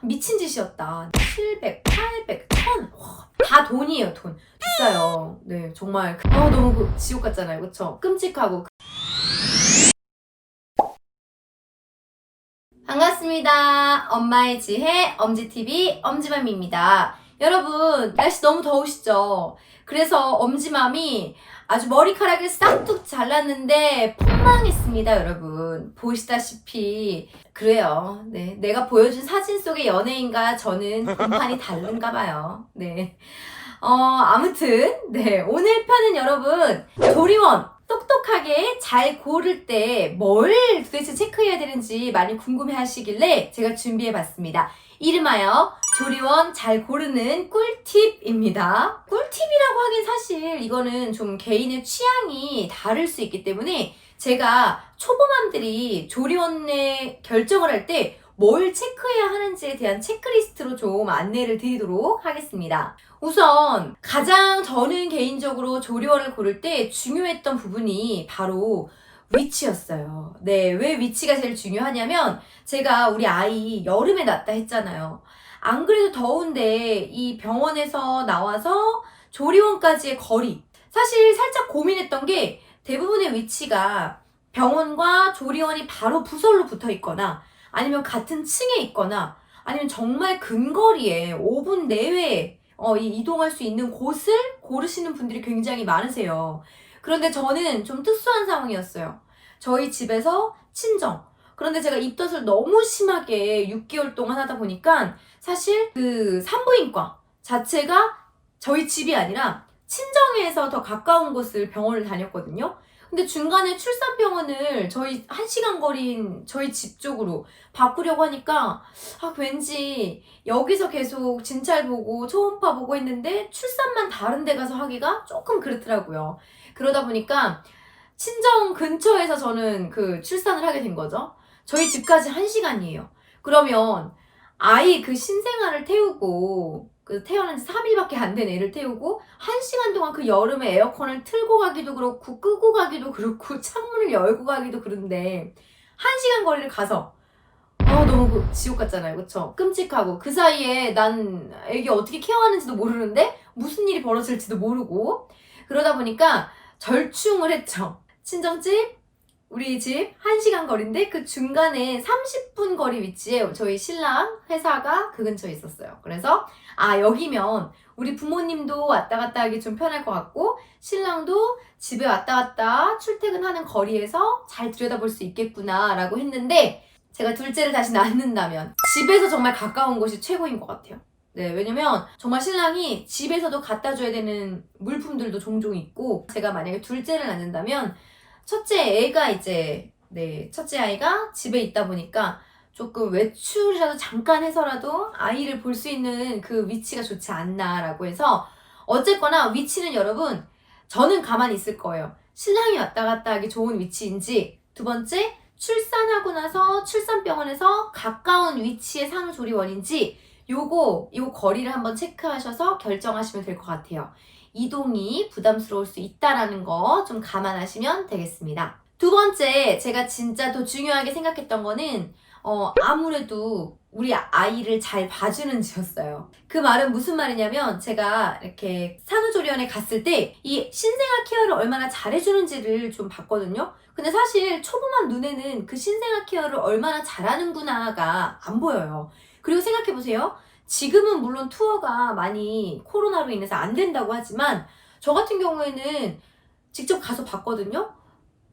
미친 짓이었다. 700, 800, 1000. 와, 다 돈이에요, 돈. 비싸요. 네, 정말. 아, 너무 그 지옥 같잖아요. 그쵸? 끔찍하고. 반갑습니다. 엄마의 지혜, 엄지TV, 엄지맘입니다. 여러분, 날씨 너무 더우시죠? 그래서 엄지맘이 아주 머리카락을 싹둑 잘랐는데 폭망했습니다, 여러분. 보시다시피. 그래요. 네. 내가 보여준 사진 속의 연예인과 저는 본판이 다른가 봐요. 네. 어, 아무튼, 네. 오늘 편은 여러분, 조리원. 똑똑하게 잘 고를 때 뭘 도대체 체크해야 되는지 많이 궁금해 하시길래 제가 준비해 봤습니다. 이름하여 조리원 잘 고르는 꿀팁입니다. 꿀팁이라고 하긴 사실 이거는 좀 개인의 취향이 다를 수 있기 때문에 제가 초보맘들이 조리원에 결정을 할때 뭘 체크해야 하는지에 대한 체크리스트로 좀 안내를 드리도록 하겠습니다. 우선 가장 저는 개인적으로 조리원을 고를 때 중요했던 부분이 바로 위치였어요. 네, 왜 위치가 제일 중요하냐면 제가 우리 아이 여름에 낳았다 했잖아요. 안 그래도 더운데 이 병원에서 나와서 조리원까지의 거리. 사실 살짝 고민했던 게 대부분의 위치가 병원과 조리원이 바로 부설로 붙어 있거나 아니면 같은 층에 있거나 아니면 정말 근거리에 5분 내외에 어, 이 이동할 수 있는 곳을 고르시는 분들이 굉장히 많으세요. 그런데 저는 좀 특수한 상황이었어요. 저희 집에서 친정. 그런데 제가 입덧을 너무 심하게 6개월 동안 하다 보니까 사실 그 산부인과 자체가 저희 집이 아니라 친정에서 더 가까운 곳을 병원을 다녔거든요. 근데 중간에 출산병원을 저희 한 시간 거리인 저희 집 쪽으로 바꾸려고 하니까 아 왠지 여기서 계속 진찰 보고 초음파 보고 했는데 출산만 다른 데 가서 하기가 조금 그렇더라고요. 그러다 보니까 친정 근처에서 저는 그 출산을 하게 된 거죠. 저희 집까지 한 시간이에요. 그러면 아이 그 신생아를 태우고 그 태어난 지 3일밖에 안 된 애를 태우고 한 시간 동안 그 여름에 에어컨을 틀고 가기도 그렇고 끄고 가기도 그렇고 창문을 열고 가기도 그런데 한 시간 거리를 가서 아 너무 그 지옥 같잖아요. 그쵸? 끔찍하고. 그 사이에 난 애기 어떻게 케어하는지도 모르는데 무슨 일이 벌어질지도 모르고 그러다 보니까 절충을 했죠. 친정집 우리 집 1시간 거리인데 그 중간에 30분 거리 위치에 저희 신랑 회사가 그 근처에 있었어요. 그래서 아 여기면 우리 부모님도 왔다 갔다 하기 좀 편할 것 같고 신랑도 집에 왔다 갔다 출퇴근하는 거리에서 잘 들여다볼 수 있겠구나라고 했는데 제가 둘째를 다시 낳는다면 집에서 정말 가까운 곳이 최고인 것 같아요. 네, 왜냐면 정말 신랑이 집에서도 갖다 줘야 되는 물품들도 종종 있고 제가 만약에 둘째를 낳는다면 첫째 애가 이제 네 첫째 아이가 집에 있다 보니까 조금 외출이라도 잠깐 해서라도 아이를 볼 수 있는 그 위치가 좋지 않나라고 해서 어쨌거나 위치는 여러분 저는 가만히 있을 거예요. 신랑이 왔다 갔다 하기 좋은 위치인지 두 번째 출산하고 나서 출산병원에서 가까운 위치의 산후조리원인지 요거 요 거리를 한번 체크하셔서 결정하시면 될 것 같아요. 이동이 부담스러울 수 있다라는 거 좀 감안하시면 되겠습니다. 두 번째, 제가 진짜 더 중요하게 생각했던 거는, 어, 아무래도 우리 아이를 잘 봐주는지였어요. 그 말은 무슨 말이냐면, 제가 이렇게 산후조리원에 갔을 때, 이 신생아 케어를 얼마나 잘해주는지를 좀 봤거든요. 근데 사실 초보만 눈에는 그 신생아 케어를 얼마나 잘하는구나가 안 보여요. 그리고 생각해보세요. 지금은 물론 투어가 많이 코로나로 인해서 안 된다고 하지만 저 같은 경우에는 직접 가서 봤거든요.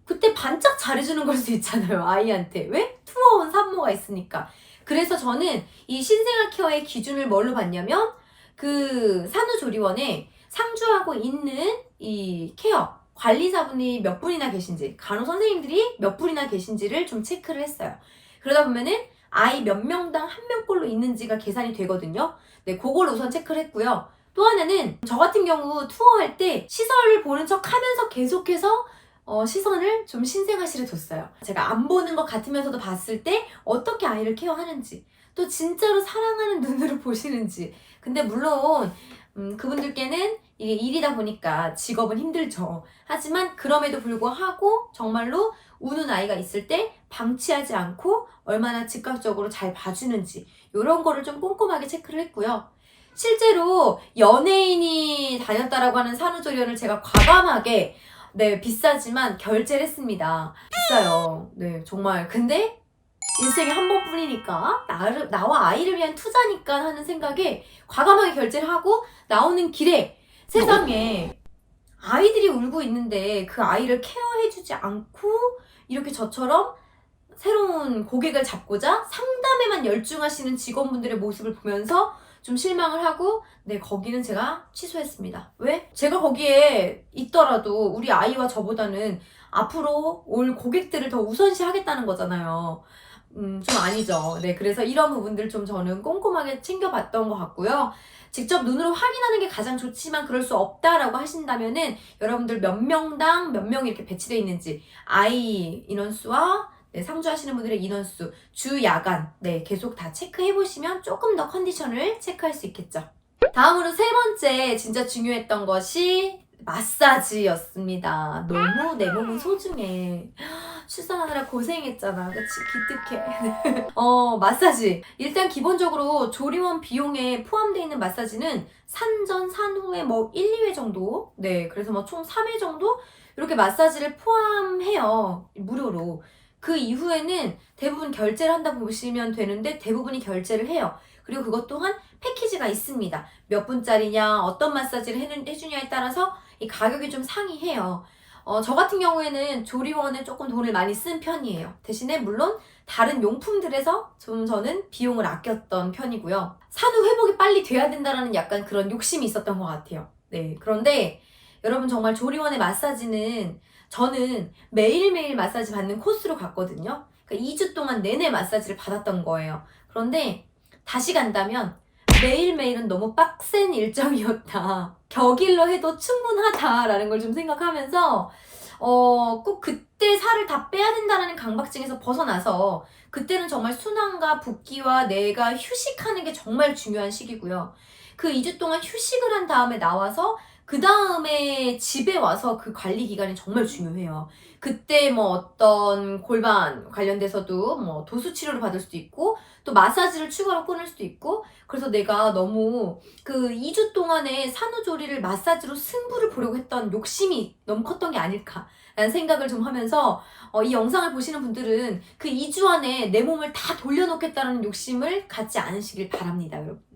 그때 반짝 잘해주는 걸 수 있잖아요, 아이한테. 왜? 투어 온 산모가 있으니까. 그래서 저는 이 신생아 케어의 기준을 뭘로 봤냐면 그 산후조리원에 상주하고 있는 이 케어 관리사분이 몇 분이나 계신지 간호 선생님들이 몇 분이나 계신지를 좀 체크를 했어요. 그러다 보면은 아이 몇 명당 한 명꼴로 있는지가 계산이 되거든요. 네, 그걸 우선 체크를 했고요. 또 하나는 저 같은 경우 투어할 때 시설을 보는 척 하면서 계속해서 어, 시선을 좀 신생아실에 뒀어요. 제가 안 보는 것 같으면서도 봤을 때 어떻게 아이를 케어하는지 또 진짜로 사랑하는 눈으로 보시는지 근데 물론 음, 그분들께는 이게 일이다 보니까 직업은 힘들죠. 하지만 그럼에도 불구하고 정말로 우는 아이가 있을 때 방치하지 않고 얼마나 즉각적으로 잘 봐주는지 이런 거를 좀 꼼꼼하게 체크를 했고요. 실제로 연예인이 다녔다라고 하는 산후조리원을 제가 과감하게 네 비싸지만 결제를 했습니다. 비싸요. 네 정말 근데 인생에 한 번뿐이니까 나를 나와 아이를 위한 투자니까 하는 생각에 과감하게 결제를 하고 나오는 길에 세상에 아이들이 울고 있는데 그 아이를 케어해주지 않고 이렇게 저처럼 새로운 고객을 잡고자 상담에만 열중하시는 직원분들의 모습을 보면서 좀 실망을 하고 네 거기는 제가 취소했습니다. 왜? 제가 거기에 있더라도 우리 아이와 저보다는 앞으로 올 고객들을 더 우선시 하겠다는 거잖아요. 음, 좀 아니죠. 네, 그래서 이런 부분들 좀 저는 꼼꼼하게 챙겨봤던 것 같고요. 직접 눈으로 확인하는 게 가장 좋지만 그럴 수 없다라고 하신다면은 여러분들 몇 명당 몇 명이 이렇게 배치되어 있는지 아이 인원수와 네, 상주하시는 분들의 인원수, 주 야간 네, 계속 다 체크해 보시면 조금 더 컨디션을 체크할 수 있겠죠. 다음으로 세 번째 진짜 중요했던 것이 마사지였습니다. 너무 내 몸은 소중해. 출산하느라 고생했잖아. 그치? 기특해. 어, 마사지. 일단 기본적으로 조리원 비용에 포함되어 있는 마사지는 산전, 산후에 뭐 1, 2회 정도. 네. 그래서 뭐 총 3회 정도? 이렇게 마사지를 포함해요. 무료로. 그 이후에는 대부분 결제를 한다 보시면 되는데 대부분이 결제를 해요. 그리고 그것 또한 패키지가 있습니다. 몇 분짜리냐, 어떤 마사지를 해주냐에 따라서 이 가격이 좀 상이해요. 어, 저 같은 경우에는 조리원에 조금 돈을 많이 쓴 편이에요. 대신에 물론 다른 용품들에서 좀 저는 비용을 아꼈던 편이고요. 산후 회복이 빨리 돼야 된다라는 약간 그런 욕심이 있었던 것 같아요. 네. 그런데 여러분 정말 조리원의 마사지는 저는 매일매일 마사지 받는 코스로 갔거든요. 그러니까 2주 동안 내내 마사지를 받았던 거예요. 그런데 다시 간다면 매일매일은 너무 빡센 일정이었다. 격일로 해도 충분하다라는 걸 좀 생각하면서 어, 꼭 그때 살을 다 빼야 된다는 강박증에서 벗어나서 그때는 정말 순환과 붓기와 내가 휴식하는 게 정말 중요한 시기고요. 그 2주 동안 휴식을 한 다음에 나와서 그 다음에 집에 와서 그 관리 기간이 정말 중요해요. 그때 뭐 어떤 골반 관련돼서도 뭐 도수 치료를 받을 수도 있고 또 마사지를 추가로 끊을 수도 있고 그래서 내가 너무 그 2주 동안의 산후조리를 마사지로 승부를 보려고 했던 욕심이 너무 컸던 게 아닐까라는 생각을 좀 하면서 어, 이 영상을 보시는 분들은 그 2주 안에 내 몸을 다 돌려놓겠다는 욕심을 갖지 않으시길 바랍니다, 여러분.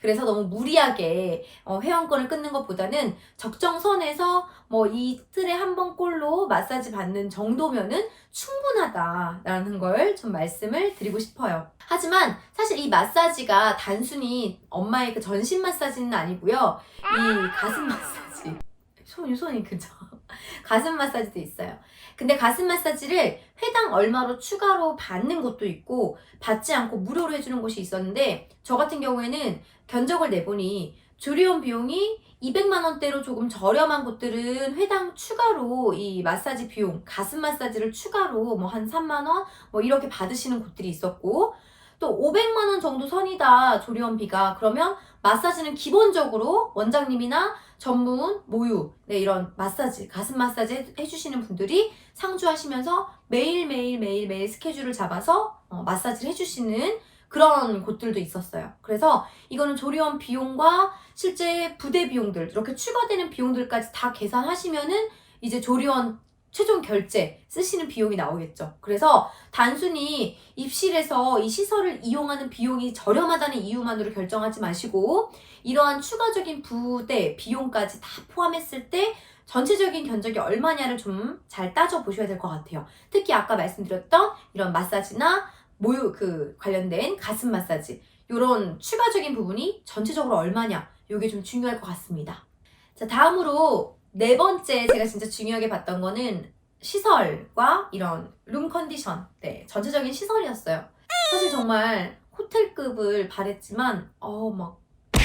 그래서 너무 무리하게 어, 회원권을 끊는 것보다는 적정선에서 뭐 이틀에 한 번 꼴로 마사지 받는 정도면은 충분하다라는 걸 좀 말씀을 드리고 싶어요. 하지만 사실 이 마사지가 단순히 엄마의 그 전신 마사지는 아니고요. 이 가슴 마사지. 손이 손이 그죠? 가슴 마사지도 있어요. 근데 가슴 마사지를 회당 얼마로 추가로 받는 곳도 있고 받지 않고 무료로 해주는 곳이 있었는데 저 같은 경우에는 견적을 내보니 조리원 비용이 200만 원대로 조금 저렴한 곳들은 회당 추가로 이 마사지 비용, 가슴 마사지를 추가로 뭐 한 3만 원, 뭐 이렇게 받으시는 곳들이 있었고 또 500만 원 정도 선이다 조리원비가 그러면 마사지는 기본적으로 원장님이나 전문 모유 네 이런 마사지 가슴 마사지 해- 해주시는 분들이 상주하시면서 매일 매일 매일 매일 스케줄을 잡아서 어, 마사지를 해주시는 그런 곳들도 있었어요. 그래서 이거는 조리원 비용과 실제 부대 비용들 이렇게 추가되는 비용들까지 다 계산하시면은 이제 조리원 최종 결제 쓰시는 비용이 나오겠죠. 그래서 단순히 입실에서 이 시설을 이용하는 비용이 저렴하다는 이유만으로 결정하지 마시고 이러한 추가적인 부대 비용까지 다 포함했을 때 전체적인 견적이 얼마냐를 좀 잘 따져 보셔야 될 것 같아요. 특히 아까 말씀드렸던 이런 마사지나 모유 그 관련된 가슴 마사지 이런 추가적인 부분이 전체적으로 얼마냐 이게 좀 중요할 것 같습니다. 자 다음으로 네 번째 제가 진짜 중요하게 봤던 거는 시설과 이런 룸 컨디션 네 전체적인 시설이었어요. 사실 정말 호텔급을 바랬지만 어 막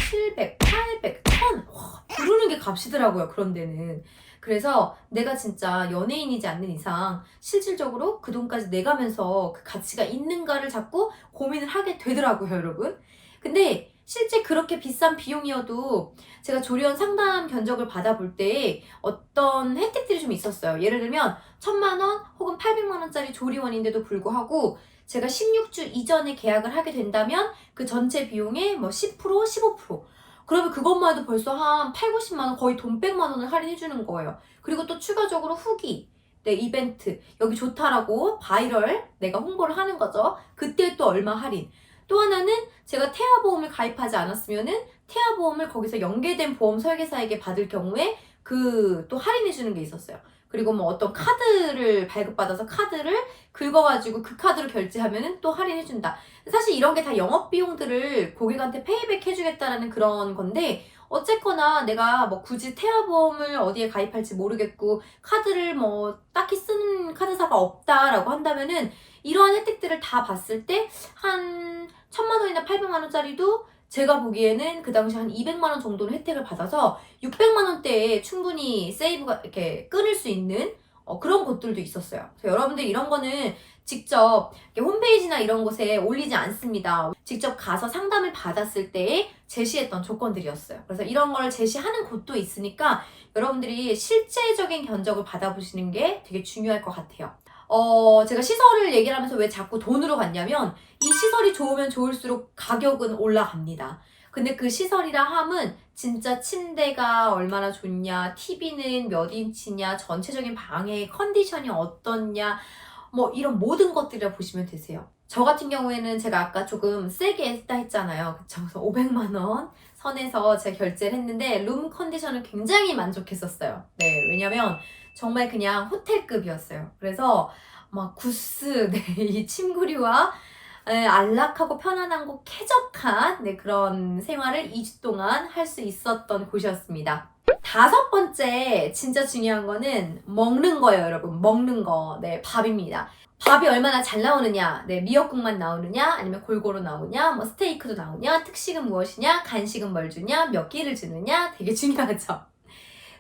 700, 800, 1000 와, 부르는 게 값이더라고요 그런 데는. 그래서 내가 진짜 연예인이지 않는 이상 실질적으로 그 돈까지 내가면서 그 가치가 있는가를 자꾸 고민을 하게 되더라고요 여러분. 근데 실제 그렇게 비싼 비용이어도 제가 조리원 상담 견적을 받아볼 때 어떤 혜택들이 좀 있었어요 예를 들면 천만 원 혹은 800만 원짜리 조리원인데도 불구하고 제가 16주 이전에 계약을 하게 된다면 그 전체 비용의 뭐 10%, 15%. 그러면 그것만 해도 벌써 한 8, 90만 원, 거의 돈 100만 원을 할인해 주는 거예요. 그리고 또 추가적으로 후기, 네, 이벤트, 여기 좋다라고 바이럴 내가 홍보를 하는 거죠. 그때 또 얼마 할인. 또 하나는 제가 태아보험을 가입하지 않았으면은 태아보험을 거기서 연계된 보험 설계사에게 받을 경우에 그 또 할인해 주는 게 있었어요. 그리고 뭐 어떤 카드를 발급받아서 카드를 긁어가지고 그 카드로 결제하면은 또 할인해 준다. 사실 이런 게 다 영업 비용들을 고객한테 페이백 해주겠다라는 그런 건데 어쨌거나 내가 뭐 굳이 태아보험을 어디에 가입할지 모르겠고 카드를 뭐 딱히 쓰는 카드사가 없다라고 한다면은 이러한 혜택들을 다 봤을 때 한 천만 원이나 800만 원짜리도 제가 보기에는 그 당시 한 200만 원 정도는 혜택을 받아서 600만 원대에 충분히 세이브가 이렇게 끊을 수 있는 어, 그런 곳들도 있었어요. 여러분들 이런 거는 직접 홈페이지나 이런 곳에 올리지 않습니다. 직접 가서 상담을 받았을 때 제시했던 조건들이었어요. 그래서 이런 걸 제시하는 곳도 있으니까 여러분들이 실제적인 견적을 받아보시는 게 되게 중요할 것 같아요. 어, 제가 시설을 얘기를 하면서 왜 자꾸 돈으로 갔냐면 이 시설이 좋으면 좋을수록 가격은 올라갑니다. 근데 그 시설이라 함은 진짜 침대가 얼마나 좋냐, TV는 몇 인치냐, 전체적인 방의 컨디션이 어떻냐, 뭐 이런 모든 것들이라 보시면 되세요. 저 같은 경우에는 제가 아까 조금 세게 했다 했잖아요. 그쵸? 그래서 500만원 선에서 제가 결제를 했는데 룸 컨디션은 굉장히 만족했었어요. 네, 왜냐면 정말 그냥 호텔급이었어요. 그래서 막 구스, 네, 이 침구류와 에, 안락하고 편안하고 쾌적한 네, 그런 생활을 2주 동안 할 수 있었던 곳이었습니다. 다섯 번째 진짜 중요한 거는 먹는 거예요, 여러분. 먹는 거. 네, 밥입니다. 밥이 얼마나 잘 나오느냐, 네, 미역국만 나오느냐, 아니면 골고루 나오냐, 뭐 스테이크도 나오냐, 특식은 무엇이냐, 간식은 뭘 주냐, 몇 끼를 주느냐, 되게 중요하죠.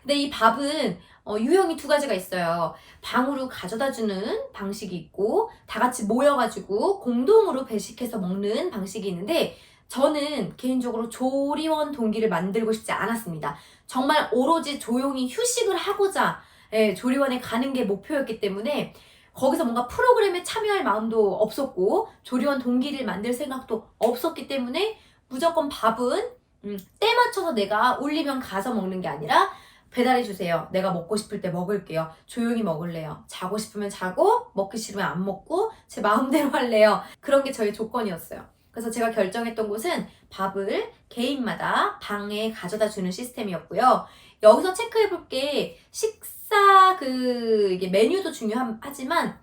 근데 이 밥은 어, 유형이 두 가지가 있어요. 방으로 가져다 주는 방식이 있고, 다 같이 모여가지고 공동으로 배식해서 먹는 방식이 있는데, 저는 개인적으로 조리원 동기를 만들고 싶지 않았습니다. 정말 오로지 조용히 휴식을 하고자 예, 조리원에 가는 게 목표였기 때문에 거기서 뭔가 프로그램에 참여할 마음도 없었고 조리원 동기를 만들 생각도 없었기 때문에 무조건 밥은 음, 때 맞춰서 내가 울리면 가서 먹는 게 아니라 배달해 주세요. 내가 먹고 싶을 때 먹을게요. 조용히 먹을래요. 자고 싶으면 자고 먹기 싫으면 안 먹고 제 마음대로 할래요. 그런 게 저희 조건이었어요. 그래서 제가 결정했던 곳은 밥을 개인마다 방에 가져다 주는 시스템이었고요. 여기서 체크해 볼 게 식사 그 이게 메뉴도 중요하지만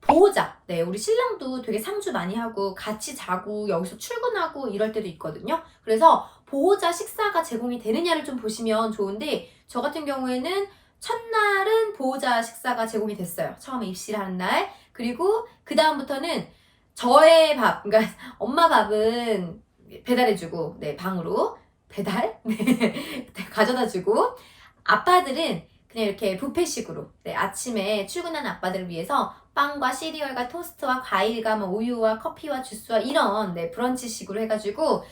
보호자. 네, 우리 신랑도 되게 상주 많이 하고 같이 자고 여기서 출근하고 이럴 때도 있거든요. 그래서 보호자 식사가 제공이 되느냐를 좀 보시면 좋은데 저 같은 경우에는 첫날은 보호자 식사가 제공이 됐어요. 처음에 입시를 하는 날. 그리고 그 다음부터는 저의 밥, 그러니까 엄마 밥은 배달해주고, 네, 방으로 배달, 네, 가져다주고, 아빠들은 그냥 이렇게 뷔페식으로, 네, 아침에 출근하는 아빠들을 위해서 빵과 시리얼과 토스트와 과일과 뭐 우유와 커피와 주스와 이런 네, 브런치식으로 해가지고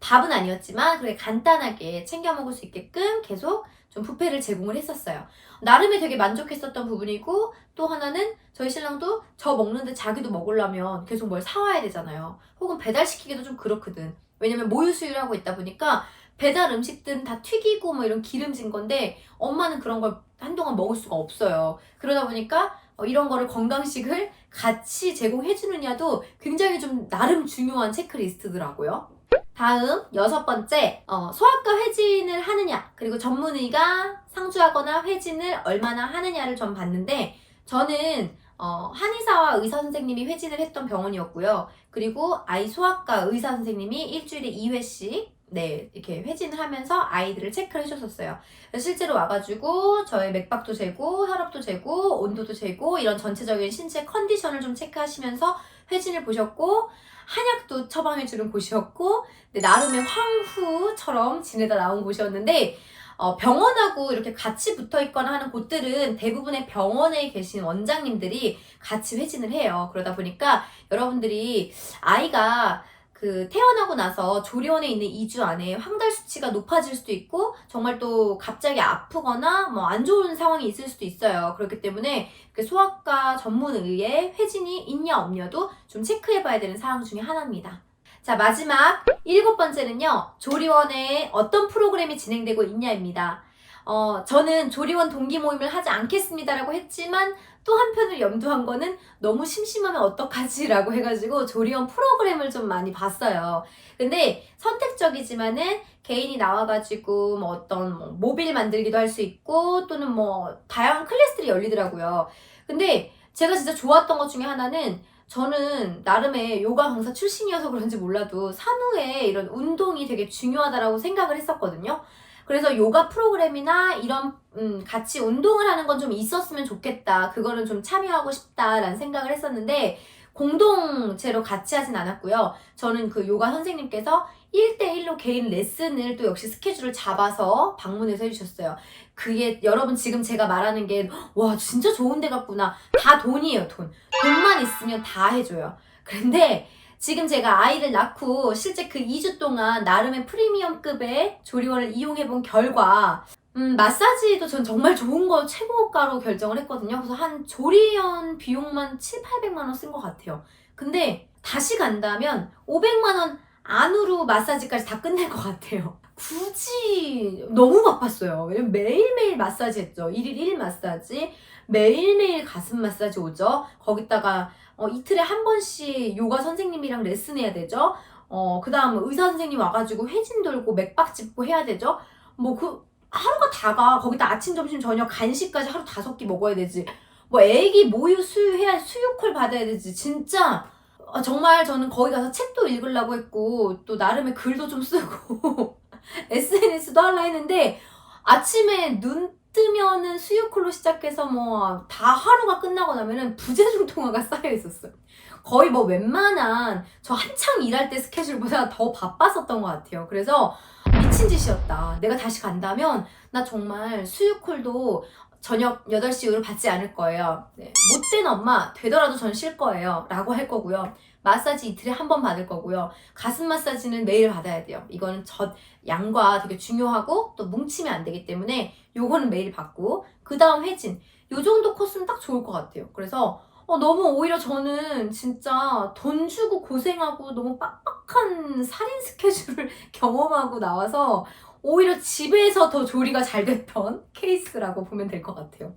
밥은 아니었지만 그렇게 간단하게 챙겨 먹을 수 있게끔 계속 좀 뷔페를 제공을 했었어요. 나름의 되게 만족했었던 부분이고 또 하나는 저희 신랑도 저 먹는데 자기도 먹으려면 계속 뭘 사와야 되잖아요. 혹은 배달시키기도 좀 그렇거든. 왜냐면 모유 수유를 하고 있다 보니까 배달 음식들은 다 튀기고 뭐 이런 기름진 건데 엄마는 그런 걸 한동안 먹을 수가 없어요. 그러다 보니까 어, 이런 거를 건강식을 같이 제공해 주느냐도 굉장히 좀 나름 중요한 체크리스트더라고요. 다음 여섯 번째 어, 소아과 회진을 하느냐 그리고 전문의가 상주하거나 회진을 얼마나 하느냐를 좀 봤는데 저는 어, 한의사와 의사 선생님이 회진을 했던 병원이었고요. 그리고 아이 소아과 의사 선생님이 일주일에 2회씩 네, 이렇게 회진을 하면서 아이들을 체크를 해줬었어요. 실제로 와가지고 저의 맥박도 재고, 혈압도 재고, 온도도 재고, 이런 전체적인 신체 컨디션을 좀 체크하시면서 회진을 보셨고, 한약도 처방해주는 곳이었고, 네, 나름의 황후처럼 지내다 나온 곳이었는데, 어, 병원하고 이렇게 같이 붙어 있거나 하는 곳들은 대부분의 병원에 계신 원장님들이 같이 회진을 해요. 그러다 보니까 여러분들이 아이가 그 태어나고 나서 조리원에 있는 2주 안에 황달 수치가 높아질 수도 있고 정말 또 갑자기 아프거나 뭐 안 좋은 상황이 있을 수도 있어요. 그렇기 때문에 그 소아과 전문 의에 회진이 있냐 없냐도 좀 체크해 봐야 되는 사항 중에 하나입니다. 자, 마지막 일곱 번째는요. 조리원에 어떤 프로그램이 진행되고 있냐입니다. 어, 저는 조리원 동기 모임을 하지 않겠습니다라고 했지만 또 한편을 염두한 거는 너무 심심하면 어떡하지라고 해가지고 조리원 프로그램을 좀 많이 봤어요. 근데 선택적이지만은 개인이 나와가지고 뭐 어떤 뭐 모빌 만들기도 할 수 있고 또는 뭐 다양한 클래스들이 열리더라고요. 근데 제가 진짜 좋았던 것 중에 하나는 저는 나름의 요가 강사 출신이어서 그런지 몰라도 산후에 이런 운동이 되게 중요하다라고 생각을 했었거든요. 그래서 요가 프로그램이나 이런 음, 같이 운동을 하는 건 좀 있었으면 좋겠다. 그거는 좀 참여하고 싶다라는 생각을 했었는데 공동체로 같이 하진 않았고요. 저는 그 요가 선생님께서 1대1로 개인 레슨을 또 역시 스케줄을 잡아서 방문해서 해주셨어요. 그게 여러분 지금 제가 말하는 게 와 진짜 좋은 데 같구나. 다 돈이에요 돈. 돈만 있으면 다 해줘요. 그런데 지금 제가 아이를 낳고 실제 그 2주 동안 나름의 프리미엄급의 조리원을 이용해 본 결과 음, 마사지도 전 정말 좋은 거 최고가로 결정을 했거든요. 그래서 한 조리원 비용만 7, 800만 원 쓴 것 같아요. 근데 다시 간다면 500만 원 안으로 마사지까지 다 끝낼 것 같아요. 굳이 너무 바빴어요. 매일매일 마사지 했죠. 1일 1일 마사지. 매일매일 가슴 마사지 오죠. 거기다가 어, 이틀에 한 번씩 요가 선생님이랑 레슨해야 되죠. 어, 그 다음 의사 선생님 와가지고 회진 돌고 맥박 짚고 해야 되죠. 뭐 그 하루가 다가 거기다 아침, 점심, 저녁 간식까지 하루 다섯 끼 먹어야 되지. 뭐 애기 모유 수유해야 수유콜 받아야 되지. 진짜 어, 정말 저는 거기 가서 책도 읽으려고 했고 또 나름의 글도 좀 쓰고 SNS도 하려 했는데 아침에 눈 뜨면은 수유콜로 시작해서 뭐 다 하루가 끝나고 나면은 부재중 통화가 쌓여 있었어요. 거의 뭐 웬만한 저 한창 일할 때 스케줄보다 더 바빴었던 것 같아요. 그래서 미친 짓이었다. 내가 다시 간다면 나 정말 수유콜도 저녁 8시 이후로 받지 않을 거예요. 네. 못된 엄마 되더라도 전 쉴 거예요. 라고 할 거고요. 마사지 이틀에 한 번 받을 거고요. 가슴 마사지는 매일 받아야 돼요. 이거는 젖 양과 되게 중요하고 또 뭉치면 안 되기 때문에 요거는 매일 받고 그 다음 회진 요 정도 코스는 딱 좋을 것 같아요. 그래서 어, 너무 오히려 저는 진짜 돈 주고 고생하고 너무 빡빡한 살인 스케줄을 경험하고 나와서 오히려 집에서 더 조리가 잘 됐던 케이스라고 보면 될 것 같아요.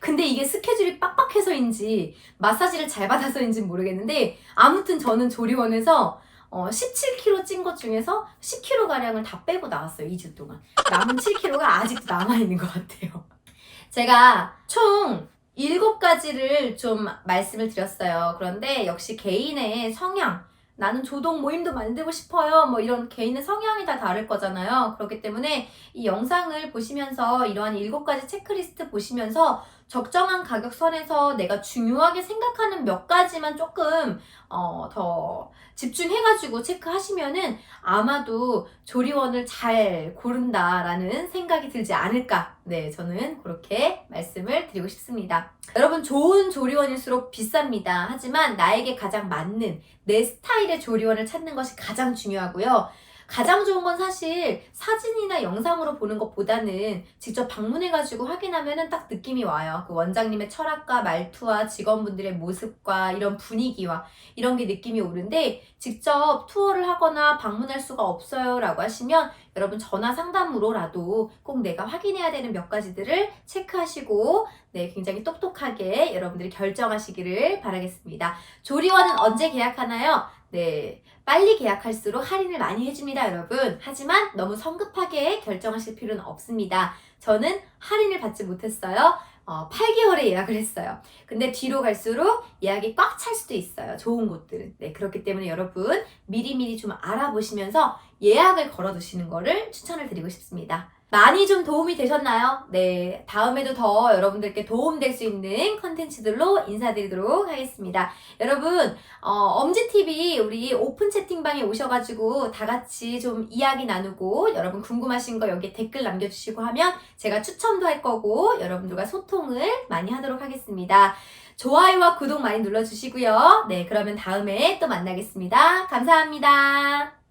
근데 이게 스케줄이 빡빡해서인지 마사지를 잘 받아서인지 모르겠는데 아무튼 저는 조리원에서 어, 17kg 찐 것 중에서 10kg가량을 다 빼고 나왔어요. 2주 동안. 남은 7kg가 아직도 남아 있는 것 같아요. 제가 총 7가지를 좀 말씀을 드렸어요. 그런데 역시 개인의 성향, 나는 조동 모임도 만들고 싶어요. 뭐 이런 개인의 성향이 다 다를 거잖아요. 그렇기 때문에 이 영상을 보시면서 이러한 7가지 체크리스트 보시면서 적정한 가격 선에서 내가 중요하게 생각하는 몇 가지만 조금 어, 더 집중해가지고 체크하시면은 아마도 조리원을 잘 고른다라는 생각이 들지 않을까. 네, 저는 그렇게 말씀을 드리고 싶습니다. 여러분, 좋은 조리원일수록 비쌉니다. 하지만 나에게 가장 맞는 내 스타일의 조리원을 찾는 것이 가장 중요하고요. 가장 좋은 건 사실 사진이나 영상으로 보는 것보다는 직접 방문해가지고 확인하면은 딱 느낌이 와요. 그 원장님의 철학과 말투와 직원분들의 모습과 이런 분위기와 이런 게 느낌이 오는데 직접 투어를 하거나 방문할 수가 없어요 라고 하시면 여러분 전화 상담으로라도 꼭 내가 확인해야 되는 몇 가지들을 체크하시고 네, 굉장히 똑똑하게 여러분들이 결정하시기를 바라겠습니다. 조리원은 언제 계약하나요? 네, 빨리 계약할수록 할인을 많이 해줍니다, 여러분. 하지만 너무 성급하게 결정하실 필요는 없습니다. 저는 할인을 받지 못했어요. 어, 8개월에 예약을 했어요. 근데 뒤로 갈수록 예약이 꽉 찰 수도 있어요. 좋은 곳들은. 네, 그렇기 때문에 여러분 미리미리 좀 알아보시면서 예약을 걸어두시는 거를 추천을 드리고 싶습니다. 많이 좀 도움이 되셨나요? 네. 다음에도 더 여러분들께 도움될 수 있는 컨텐츠들로 인사드리도록 하겠습니다. 여러분, 어, 엄지TV 우리 오픈 채팅방에 오셔가지고 다 같이 좀 이야기 나누고 여러분 궁금하신 거 여기에 댓글 남겨주시고 하면 제가 추천도 할 거고 여러분들과 소통을 많이 하도록 하겠습니다. 좋아요와 구독 많이 눌러주시고요. 네, 그러면 다음에 또 만나겠습니다. 감사합니다.